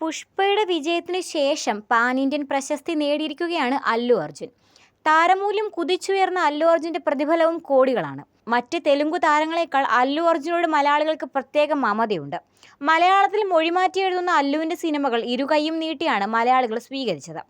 പുഷ്പയുടെ വിജയത്തിന് ശേഷം pan Indian പ്രശസ്തി നേടിയിരിക്കുകയാണ് അല്ലു അർജുൻ. താരമൂല്യം കുതിച്ചുയർന്ന അല്ലു അർജുന്റെ പ്രതിഫലവും കോടികളാണ്. മറ്റ് തെലുങ്കു താരങ്ങളെക്കാൾ അല്ലു അർജുനോട് മലയാളികൾക്ക് പ്രത്യേക മമതയുണ്ട്. മലയാളത്തിൽ മൊഴിമാറ്റി എഴുതുന്ന അല്ലുവിന്റെ സിനിമകൾ ഇരുകൈയും നീട്ടിയാണ് മലയാളികൾ സ്വീകരിച്ചത്.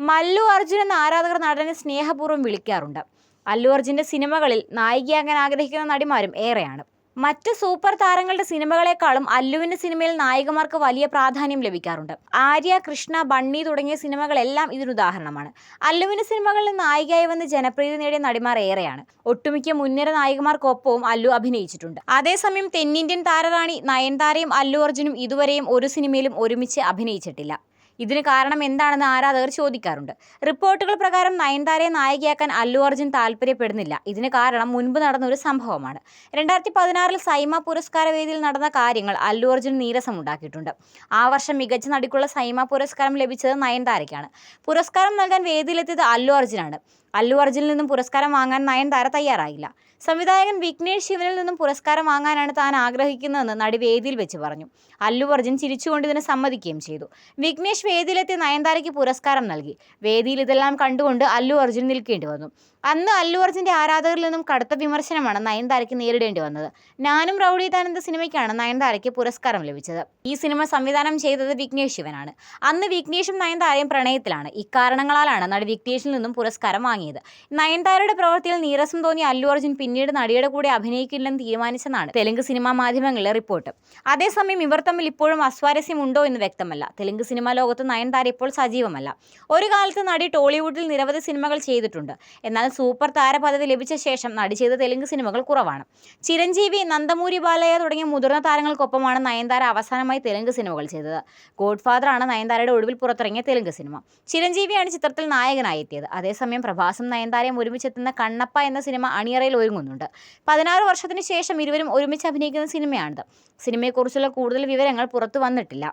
മല്ലു അർജുൻ എന്ന ആരാധകർ നടനെ സ്നേഹപൂർവം വിളിക്കാറുണ്ട്. അല്ലു അർജുന്റെ സിനിമകളിൽ നായികയാകാൻ ആഗ്രഹിക്കുന്ന നടിമാരും ഏറെയാണ്. മറ്റ് സൂപ്പർ താരങ്ങളുടെ സിനിമകളെക്കാളും അല്ലുവിന്റെ സിനിമയിൽ നായികമാർക്ക് വലിയ പ്രാധാന്യം ലഭിക്കാറുണ്ട്. ആര്യ കൃഷ്ണ ബണ്ണി തുടങ്ങിയ സിനിമകളെല്ലാം ഇതിനുദാഹരണമാണ് അല്ലുവിന്റെ സിനിമകളിൽ നായികയായി വന്ന് ജനപ്രീതി നേടിയ നടിമാർ ഏറെയാണ്. ഒട്ടുമിക്ക മുൻനിര നായികമാർക്കൊപ്പവും അല്ലു അഭിനയിച്ചിട്ടുണ്ട്. അതേസമയം തെന്നിന്ത്യൻ താരറാണി നയൻതാരയും അല്ലു അർജുനും ഇതുവരെയും ഒരു സിനിമയിലും ഒരുമിച്ച് അഭിനയിച്ചിട്ടില്ല. ഇതിന് കാരണം എന്താണെന്ന് ആരാധകർ ചോദിക്കാറുണ്ട്. റിപ്പോർട്ടുകൾ പ്രകാരം നയൻതാരയെ നായികയാക്കാൻ അല്ലു അർജുൻ താല്പര്യപ്പെടുന്നില്ല. ഇതിന് കാരണം മുൻപ് നടന്ന ഒരു സംഭവമാണ്. രണ്ടായിരത്തി പതിനാറിൽ സൈമ പുരസ്കാര വേദിയിൽ നടന്ന കാര്യങ്ങൾ അല്ലു അർജുൻ നീരസമുണ്ടാക്കിയിട്ടുണ്ട് ആ വർഷം മികച്ച നടിക്കുള്ള സൈമ പുരസ്കാരം ലഭിച്ചത് നയൻതാരയ്ക്കാണ്. പുരസ്കാരം നൽകാൻ വേദിയിലെത്തിയത് അല്ലു അർജുനാണ്. അല്ലു അർജുനിൽ നിന്നും പുരസ്കാരം വാങ്ങാൻ നയൻതാര തയ്യാറായില്ല. സംവിധായകൻ വിഘ്നേഷ് ശിവനിൽ നിന്നും പുരസ്കാരം വാങ്ങാനാണ് താൻ ആഗ്രഹിക്കുന്നതെന്ന് നടി വേദിയിൽ വെച്ച് പറഞ്ഞു. അല്ലു അർജുൻ ചിരിച്ചുകൊണ്ട് ഇതിന് സമ്മതിക്കുകയും ചെയ്തു. വിഘ്നേഷ് വേദിയിലെത്തി നയൻതാരയ്ക്ക് പുരസ്കാരം നൽകി. വേദിയിൽ ഇതെല്ലാം കണ്ടുകൊണ്ട് അല്ലു അർജുൻ നിൽക്കേണ്ടി വന്നു. അന്ന് അല്ലു അർജുന്റെ ആരാധകരിൽ നിന്നും കടുത്ത വിമർശനമാണ് നയൻതാരയ്ക്ക് നേരിടേണ്ടി വന്നത്. ഞാനും റൗഡി താനന്ദ സിനിമയ്ക്കാണ് നയൻതാരയ്ക്ക് പുരസ്കാരം ലഭിച്ചത്. ഈ സിനിമ സംവിധാനം ചെയ്തത് വിഘ്നേഷ് ശിവനാണ്. അന്ന് വിഘ്നേഷും നയൻതാരയും പ്രണയത്തിലാണ്. ഇക്കാരണങ്ങളാലാണ് നടി വിഘ്നേഷിൽ നിന്നും പുരസ്കാരം വാങ്ങിയത്. നയൻതാരയുടെ പ്രവൃത്തിയിൽ നീരസം തോന്നിയ അല്ലു അർജുൻ പിന്നീട് നടിയുടെ കൂടെ അഭിനയിക്കില്ലെന്ന് തീരുമാനിച്ചെന്നാണ് തെലുങ്ക് സിനിമാ മാധ്യമങ്ങളിലെ റിപ്പോർട്ട്. അതേസമയം ഇവർ തമ്മിൽ ഇപ്പോഴും അസ്വാരസ്യം ഉണ്ടോ എന്ന് വ്യക്തമല്ല. തെലുങ്ക് സിനിമാ ലോകത്ത് നയൻതാര ഇപ്പോൾ സജീവമല്ല. ഒരു കാലത്ത് നടി ടോളിവുഡിൽ നിരവധി സിനിമകൾ ചെയ്തിട്ടുണ്ട്. എന്നാൽ സൂപ്പർ താരപദവി ലഭിച്ച ശേഷം നടി ചെയ്ത തെലുങ്ക് സിനിമകൾ കുറവാണ്. ചിരഞ്ജീവി നന്ദമൂരി ബാലയ്യ തുടങ്ങിയ മുതിർന്ന താരങ്ങൾക്കൊപ്പമാണ് നയൻതാര അവസാനമായി തെലുങ്ക് സിനിമകൾ ചെയ്തത്. ഗോഡ് ഫാദറാണ് നയൻതാരയുടെ ഒടുവിൽ പുറത്തിറങ്ങിയ തെലുങ്ക് സിനിമ. ചിരഞ്ജീവിയാണ് ചിത്രത്തിൽ നായകനായി എത്തിയത് അതേസമയം പ്രഭാസും നയൻതാരയും ഒരുമിച്ചെത്തുന്ന കണ്ണപ്പ എന്ന സിനിമ അണിയറയിൽ ഒരുങ്ങുന്നുണ്ട്. പതിനാറ് വർഷത്തിന് ശേഷം ഇരുവരും ഒരുമിച്ച് അഭിനയിക്കുന്ന സിനിമയാണിത്. സിനിമയെക്കുറിച്ചുള്ള കൂടുതൽ വിവരങ്ങൾ പുറത്തു വന്നിട്ടില്ല.